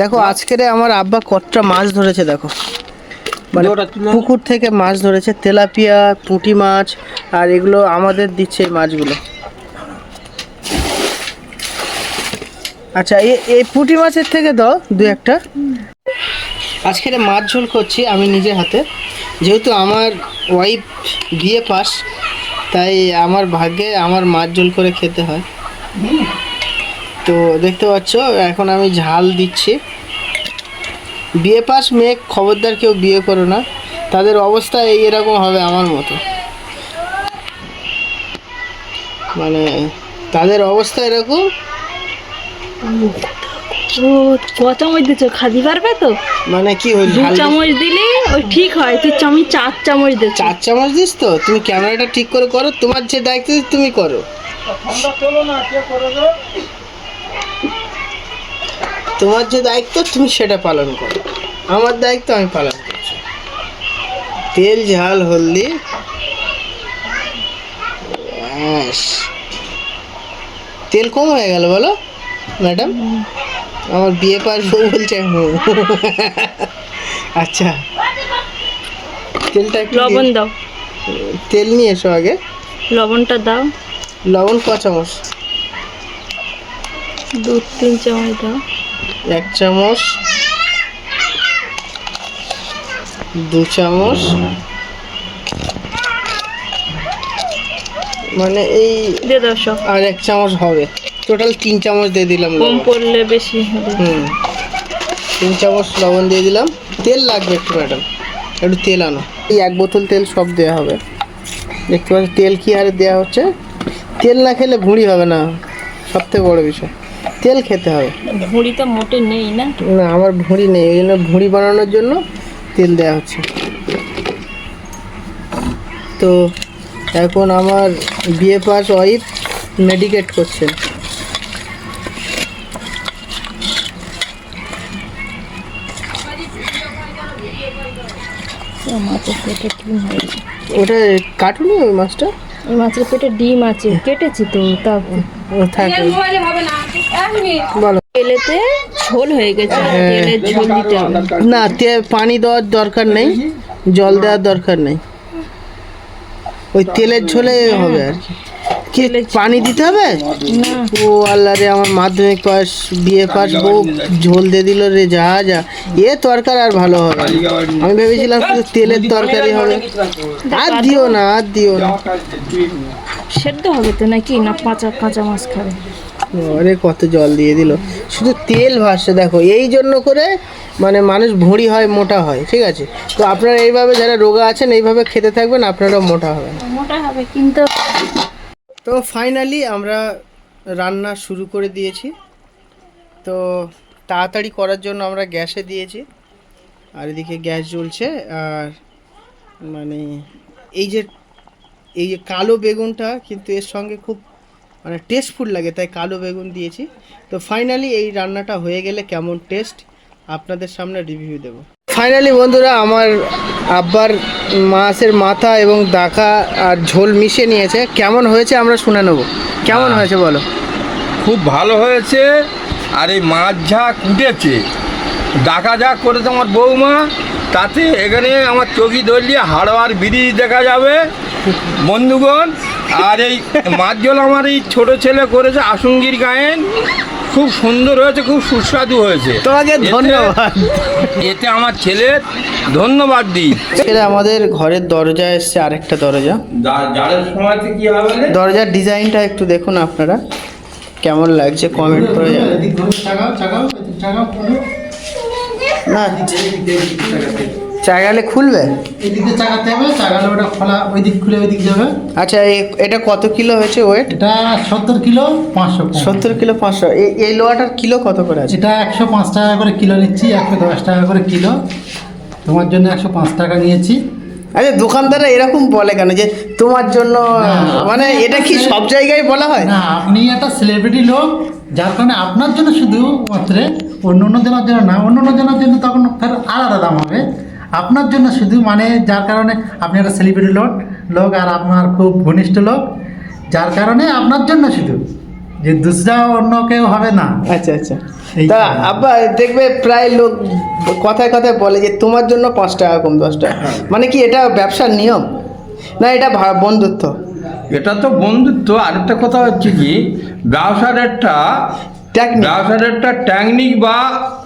দেখো আজকের আমার আব্বা কতটা মাছ ধরেছে দেখো। মানে পুকুর থেকে মাছ ধরেছে তেলাপিয়া পুঁটি মাছ আর এগুলো আমাদের দিচ্ছে এই মাছগুলো। আচ্ছা এই পুঁটি মাছের থেকে দাও দু একটা। আজকের মাছ ঝোল করছি আমি নিজের হাতে। যেহেতু আমার ওয়াইফ বিয়ে পাস তাই আমার ভাগ্যে আমার মাছ ঝোল করে খেতে হয়। তো দেখতে পাচ্ছ এখন আমি ঝাল দিচ্ছি। বিয়ে পাস মেয়ে খবরদার কেউ বিয়ে করো না। তাদের অবস্থা এই এরকম হবে আমার মতো। মানে তাদের অবস্থা এরকম। ক চামচ দিচ্ছ খাদি পারবে তো? মানে কি দু চামচ দিলে ওই ঠিক হয় তুই আমি চার চামচ চার চামচ দিস তো? তুমি ক্যামেরাটা ঠিক করে করো তোমার যে দায়িত্ব তুমি করো। তোমার যে দায়িত্ব তুমি সেটা পালন করো। আমার দায়িত্ব আমি পালন করছি। তেল ঝাল হলদি। তেল কম হয়ে গেল বলো ম্যাডাম? আমার বিয়ে পারব বলছে। আচ্ছা। তেলটা লবণ দাও। তেল নিয়ে এসো আগে। লবণটা দাও। লবণ ক চামচ? দু তিন চামচ দাও। এক চামচ দু চামচ। মানে এই দিয়ে দাও সব। আর এক চামচ হবে। টোটাল তিন চামচ দিয়ে দিলাম কম লবণ। পড়লে বেশি হবে। হুম। তিন চামচ লবণ দিয়ে দিলাম। তেল লাগবে একটু ম্যাডাম। একটু তেল আনো। এই এক বোতল তেল সব দেওয়া হবে। দেখতে পাচ্ছি তেল কি হারে দেওয়া হচ্ছে? তেল না খেলে ভুঁড়ি হবে না। সব থেকে বড় বিষয়। তেল খেতে হবে। ভুঁড়ি তো মোটে নেই না? না আমার ভুঁড়ি নেই ওই জন্য ভুঁড়ি বানানোর জন্য তেল দেওয়া হচ্ছে। তো এখন আমার বিয়ে পাস ওয়াইফ মেডিকেট করছেন। মাছের পেটে ডিম হয়েছে ওটা কাটুনি ওই মাছটা? ওই মাছের পেটে ডিম আছে কেটেছি তো তা থাকে। বলো তেলেতে ঝোল হয়ে গেছে হ্যাঁ। তেলের ঝোল দিতে হবে। না তে পানি দেওয়ার দরকার নেই জল দেওয়ার দরকার নেই। ওই তেলের ঝোলে হবে আর কি। পানি দিতে হবে? ও আল্লাহ রে আমার মাধ্যমিক পাস বিএ পাস বউ ঝোল দিয়ে দিল রে যা যা। এ তরকারি আর ভালো হবে। আমি ভেবেছিলাম শুধু তেলের তরকারি হবে। আর দিও না আর দিও না। সেদ্ধ হবে তো নাকি? না কাঁচা কাঁচা মাছ খাবে। আরে কত জল দিয়ে দিল। শুধু তেল ভাসছে দেখো এই জন্য করে মানে মানুষ ভুঁড়ি হয় মোটা হয় ঠিক আছে? তো আপনারা এইভাবে যারা রোগা আছেন এইভাবে খেতে থাকবেন আপনারাও মোটা হবেন। মোটা হবে কিন্তু তো ফাইনালি আমরা রান্না শুরু করে দিয়েছি। তো তাড়াতাড়ি করার জন্য আমরা গ্যাসে দিয়েছি। আর এদিকে গ্যাস জ্বলছে আর মানে এই যে এই যে কালো বেগুনটা কিন্তু এর সঙ্গে খুব মানে টেস্টফুল লাগে তাই কালো বেগুন দিয়েছি। তো ফাইনালি এই রান্নাটা হয়ে গেলে কেমন টেস্ট আপনাদের সামনে রিভিউ দেব। ফাইনালি বন্ধুরা আমার আব্বার মাছের মাথা এবং দাকা আর ঝোল মিশিয়ে নিয়েছে। কেমন হয়েছে আমরা শুনে নেব। কেমন হয়েছে বলো? খুব ভালো হয়েছে আর এই মাছ যা কুটেছে ডাকা যা করেছে আমার বৌমা তাতে এখানে আমার চোখি ধরলে হাড়োয়ার ব্রিজ দেখা যাবে। বন্ধুগণ আর এই মাজল আমার এই ছোট ছেলে করেছে আসুঙ্গির গায়েন খুব সুন্দর হয়েছে খুব সুস্বাদু হয়েছে। তোমাকে ধন্যবাদ। এতে আমার ছেলের ধন্যবাদ দিই। আমাদের ঘরের দরজা এসছে আরেকটা দরজা। দরজার ডিজাইনটা একটু দেখুন আপনারা। কেমন লাগছে কমেন্ট করে না। চাগালে খুলবে? এদিকে চাকাতে হবে চাকালে ওটা খোলা ওই দিক খুলে ওই দিক যাবে। আচ্ছা এটা কত কিলো হয়েছে ওয়েট এটা সত্তর কিলো পাঁচশো। সত্তর কিলো পাঁচশো। এই- এই লোহাটার কিলো কত করে আছে? এটা একশো পাঁচ টাকা করে কিলো নিচ্ছি একশো দশ টাকা করে কিলো। তোমার জন্য একশো পাঁচ টাকা নিয়েছি। আচ্ছা দোকানদাররা এরকম বলে কেন যে তোমার জন্য মানে এটা কি সব জায়গায় বলা হয়? না আপনি একটা সেলিব্রিটি লোক যার কারণে আপনার জন্য শুধু মাত্র অন্য অন্য জনের জন্য না অন্য অন্য জনের জন্য তখন ফের আলাদা দাম হবে। আপনার জন্য শুধু মানে যার কারণে আপনি একটা সেলিব্রিটি লোক লোক আর আপনার খুব ঘনিষ্ঠ লোক যার কারণে আপনার জন্য শুধু। যে দুসরা অন্য কেউ হবে না। আচ্ছা আচ্ছা। তা আব্বা দেখবে প্রায় লোক কথায় কথায় বলে যে তোমার জন্য পাঁচ টাকা কম দশ টাকা। মানে কি এটা ব্যবসার নিয়ম? না এটা বন্ধুত্ব? এটা তো বন্ধুত্ব। আরেকটা কথা হচ্ছে কি ব্যবসার একটা টেকনিক ব্যবসার একটা টেকনিক বা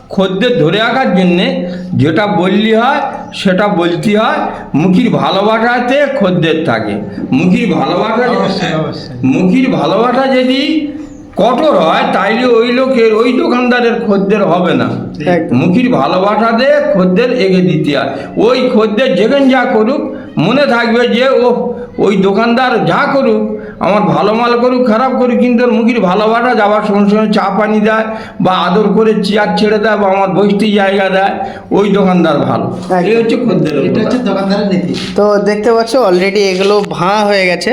খদ্দের ধরে রাখার জন্যে যেটা বললি হয় সেটা বলতে হয় মুখির ভালোবাসাতে খদ্দের থাকে মুখির ভালোবাসা। মুখির ভালোবাসা যদি কঠোর হয় তাইলে ওই লোকের ওই দোকানদারের খদ্দের হবে না। মুখির ভালোবাসাতে খদ্দের এগে দিতে হয় ওই খদ্দের যেখানে যা করুক মনে থাকবে যে ও ওই দোকানদার যা করুক আমার ভালো মাল করুক খারাপ করুক কিন্তু ওর মুখির ভালোবাসা যাওয়ার সঙ্গে সঙ্গে চা পানি দেয় বা আদর করে চেয়ার ছেড়ে দেয় বা আমার বসতে জায়গা দেয় ওই দোকানদার ভালো। এই হচ্ছে খদ্দের এটা হচ্ছে দোকানদারের নীতি। তো দেখতে পাচ্ছ অলরেডি এগুলো ভাঙা হয়ে গেছে।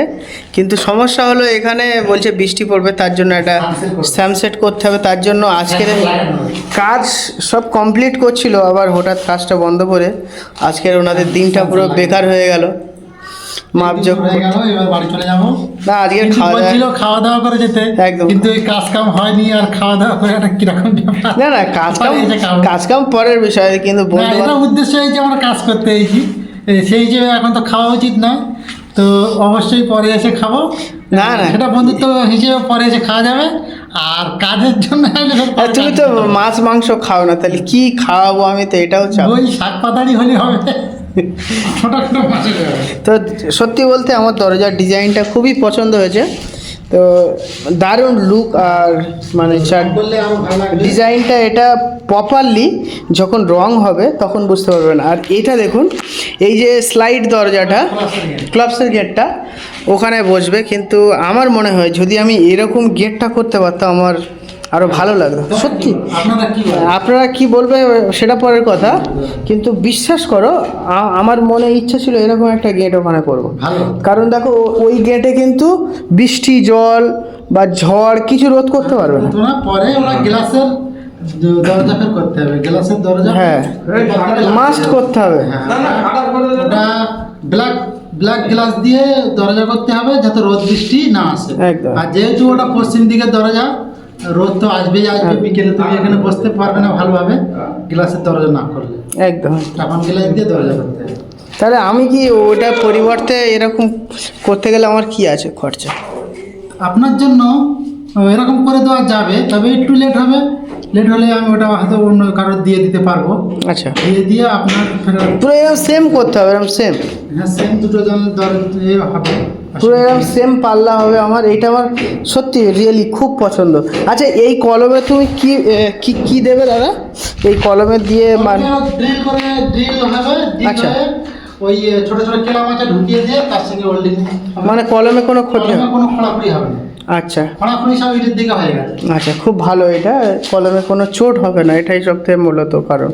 কিন্তু সমস্যা হলো এখানে বলছে বৃষ্টি পড়বে তার জন্য একটা স্যামসেট করতে হবে। সানসেট করতে হবে তার জন্য আজকের কাজ সব কমপ্লিট করছিল আবার হঠাৎ কাজটা বন্ধ করে আজকের ওনাদের দিনটা পুরো বেকার হয়ে গেল। মাপজোক এবার বাড়ি চলে যাব। না কিন্তু খাওয়া খাওয়া দাওয়া করে যেতে। একদম। কিন্তু এই কাজ কাম হয়নি আর খাওয়া দাওয়া করে একটা কীরকম ব্যাপার? না না কাজ কাম পরে কাজ কাম পরের বিষয় কিন্তু এটা উদ্দেশ্য এই যে আমরা কাজ করতে এসেছি। সেই হিসেবে এখন তো খাওয়া উচিত নয়। তো অবশ্যই পরে এসে খাব। না, না। সেটা বন্ধুত্ব হিসেবে পরে এসে খাওয়া যাবে। আর কাজের জন্য হলে তুমি তো মাছ মাংস খাও না তাহলে কি খাওয়াবো আমি তো এটাও চাপ। ওই শাক পাতারি হলে হবে। তো সত্যি বলতে আমার দরজার ডিজাইনটা খুবই পছন্দ হয়েছে। তো দারুণ লুক আর মানে ডিজাইনটা এটা প্রপারলি যখন রং হবে তখন বুঝতে পারবেন। আর এটা দেখুন, এই যে স্লাইড দরজাটা ক্লাবসের গেটটা ওখানে বসবে। কিন্তু আমার মনে হয় যদি আমি এরকম গেটটা করতে পারতাম, আমার আরও ভালো লাগতো সত্যি। আপনারা কি? বলবে সেটা পরের কথা কিন্তু বিশ্বাস করো আমার মনে ইচ্ছা ছিল এরকম একটা গেট ওখানে করব। কারণ দেখো ওই গেটে কিন্তু বৃষ্টি জল বা ঝড় কিছু রোধ করতে পারবে না। পরে ওরা গ্লাসের দরজা ফের করতে হবে গ্লাসের দরজা। হ্যাঁ মাস্ট করতে হবে। হ্যাঁ, না না খারাপ করে দেবে। ওটা ব্ল্যাক ব্ল্যাক গ্লাস দিয়ে দরজা করতে হবে যাতে রোদ বৃষ্টি না আসে। একদম। আর যেহেতু ওটা পশ্চিম দিকের দরজা রোদ তো আসবেই আসবে হ্যাঁ। বিকেলে তুমি এখানে বসতে পারবে না ভালোভাবে গ্লাসের দরজা না করলে একদম তখন গ্লাস দিয়ে দরজা করতে তাহলে আমি কি ওটার পরিবর্তে এরকম করতে গেলে আমার কি আছে খরচা? আপনার জন্য এরকম করে দেওয়া যাবে তবে একটু লেট হবে। লেট হলে আমি ওটা হয়তো অন্য কারোর দিয়ে দিতে পারব। আচ্ছা। দিয়ে দিয়ে আপনার পুরো সেম করতে হবে এরকম সেম হ্যাঁ সেম দুটো জন দর হবে। পুরো এরকম সেম পাল্লা হবে আমার। এইটা আমার সত্যি রিয়েলি খুব পছন্দ। আচ্ছা এই কলমে তুমি কি কি কি দেবে দাদা? এই কলমে দিয়ে মানে ড্রিল করে ড্রিল হবে আচ্ছা। ওই ছোট ছোট কেলা মাছা ঢুকিয়ে দিয়ে তার সঙ্গে হোল্ডিং মানে কলমে কোনো ক্ষতি হবে কোনো খোঁড়াখুড়ি হবে না। আচ্ছা। হয়ে আচ্ছা খুব ভালো এটা। কলমে কোনো চোট হবে না এটাই সব থেকে মূলত কারণ।